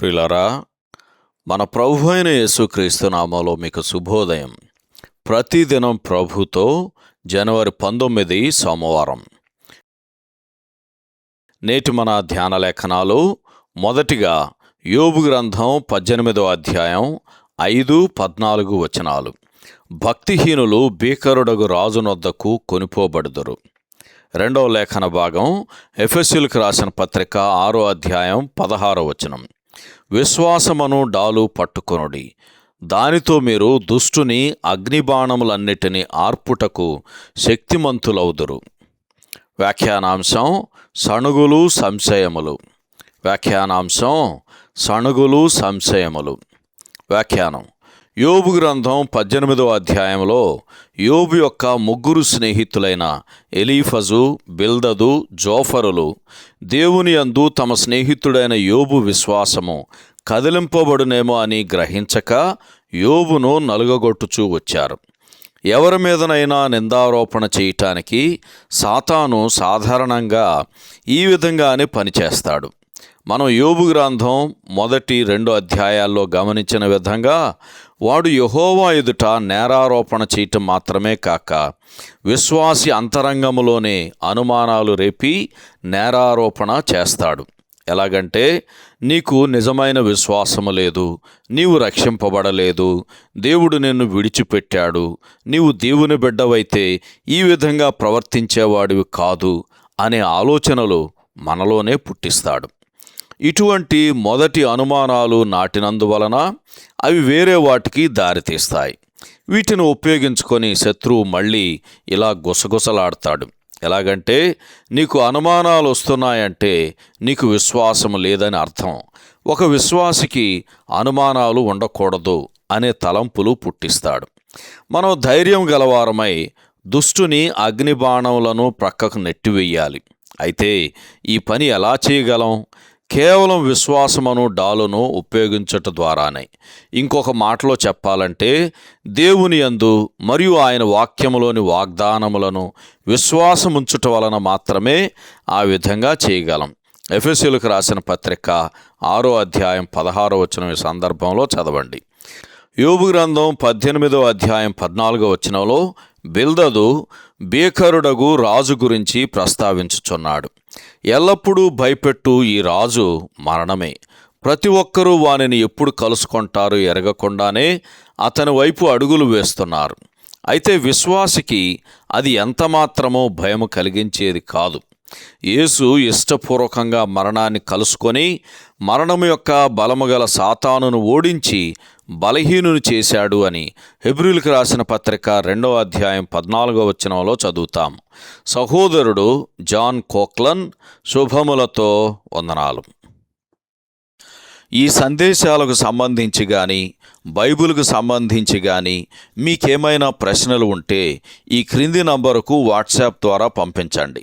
ప్రిలరా మన ప్రభు అయిన యేసుక్రీస్తు నామంలో మీకు శుభోదయం. ప్రతిదినం ప్రభుతో జనవరి పంతొమ్మిది సోమవారం. నేటి మన ధ్యాన లేఖనాలు మొదటిగా యోబు గ్రంథం పద్దెనిమిదో అధ్యాయం ఐదు పద్నాలుగు వచనాలు. భక్తిహీనులు భీకరుడగు రాజునొద్దకు కొనిపోబడుదురు. రెండవ లేఖన భాగం ఎఫెస్యులకు రాసిన పత్రిక ఆరో అధ్యాయం పదహారో వచనం. విశ్వాసమను డాలు పట్టుకొనుడి. దానితో మీరు దుష్టుని అగ్నిబాణములన్నిటినీ ఆర్పుటకు శక్తిమంతులవుదురు వ్యాఖ్యానాంశం సణుగులు సంశయములు. వ్యాఖ్యానాంశం సణుగులు సంశయములు. వ్యాఖ్యానం యోబు గ్రంథం పద్దెనిమిదవ అధ్యాయంలో యోబు యొక్క ముగ్గురు స్నేహితులైన ఎలీఫజు బిల్దదు జోఫరులు దేవుని యందు తమ స్నేహితుడైన యోబు విశ్వాసము కదిలింపబడునేమో అని గ్రహించక యోబును నలుగగొట్టుచూ వచ్చారు. ఎవరి మీదనైనా నిందారోపణ చేయటానికి సాతాను సాధారణంగా ఈ విధంగానే పనిచేస్తాడు. మనం యోబు గ్రంథం మొదటి రెండు అధ్యాయాల్లో గమనించిన విధంగా వాడు యహోవా ఎదుట నేరారోపణ చేయటం మాత్రమే కాక విశ్వాసి అంతరంగములోనే అనుమానాలు రేపి నేరారోపణ చేస్తాడు. ఎలాగంటే నీకు నిజమైన విశ్వాసము లేదు నీవు రక్షింపబడలేదు దేవుడు నిన్ను విడిచిపెట్టాడు నీవు దేవుని బిడ్డవైతే ఈ విధంగా ప్రవర్తించేవాడివి కాదు అనే ఆలోచనలు మనలోనే పుట్టిస్తాడు. ఇటువంటి మొదటి అనుమానాలు నాటినందువలన అవి వేరే వాటికి దారితీస్తాయి. వీటిని ఉపయోగించుకొని శత్రువు మళ్ళీ ఇలా గుసగుసలాడతాడు. ఎలాగంటే నీకు అనుమానాలు వస్తున్నాయంటే నీకు విశ్వాసం లేదని అర్థం. ఒక విశ్వాసికి అనుమానాలు ఉండకూడదు అనే తలంపులు పుట్టిస్తాడు. మనం ధైర్యం గలవారమై దుష్టుని అగ్నిబాణములను ప్రక్కకు నెట్టివేయాలి. అయితే ఈ పని ఎలా చేయగలం? కేవలం విశ్వాసమును డాలును ఉపయోగించట ద్వారానే. ఇంకొక మాటలో చెప్పాలంటే దేవుని యందు మరియు ఆయన వాక్యములోని వాగ్దానములను విశ్వాసముంచుట వలన మాత్రమే ఆ విధంగా చేయగలం. ఎఫ్ఎస్సీలకు రాసిన పత్రిక ఆరో అధ్యాయం పదహారో వచ్చిన ఈ సందర్భంలో చదవండి. యోగు గ్రంథం పద్దెనిమిదో అధ్యాయం పద్నాలుగో వచనంలో బిల్దదు భీకరుడగు రాజు గురించి ప్రస్తావించుచున్నాడు. ఎల్లప్పుడూ భయపెట్టు ఈ రాజు మరణమే. ప్రతి ఒక్కరూ వానిని ఎప్పుడు కలుసుకుంటారు ఎరగకుండానే అతని వైపు అడుగులు వేస్తున్నారు. అయితే విశ్వాసికి అది ఎంతమాత్రమో భయం కలిగించేది కాదు. యేసు ఇష్టపూర్వకంగా మరణాన్ని కలుసుకొని మరణము యొక్క బలము గల సాతానును ఓడించి బలహీనుని చేశాడు అని హెబ్రిల్కి రాసిన పత్రిక రెండవ అధ్యాయం పద్నాలుగో వచనంలో చదువుతాం. సహోదరుడు జాన్ కోక్లన్ శుభములతో వందనాలు. ఈ సందేశాలకు సంబంధించి కానీ బైబిల్కు సంబంధించి కానీ మీకేమైనా ప్రశ్నలు ఉంటే ఈ క్రింది నంబరుకు వాట్సాప్ ద్వారా పంపించండి.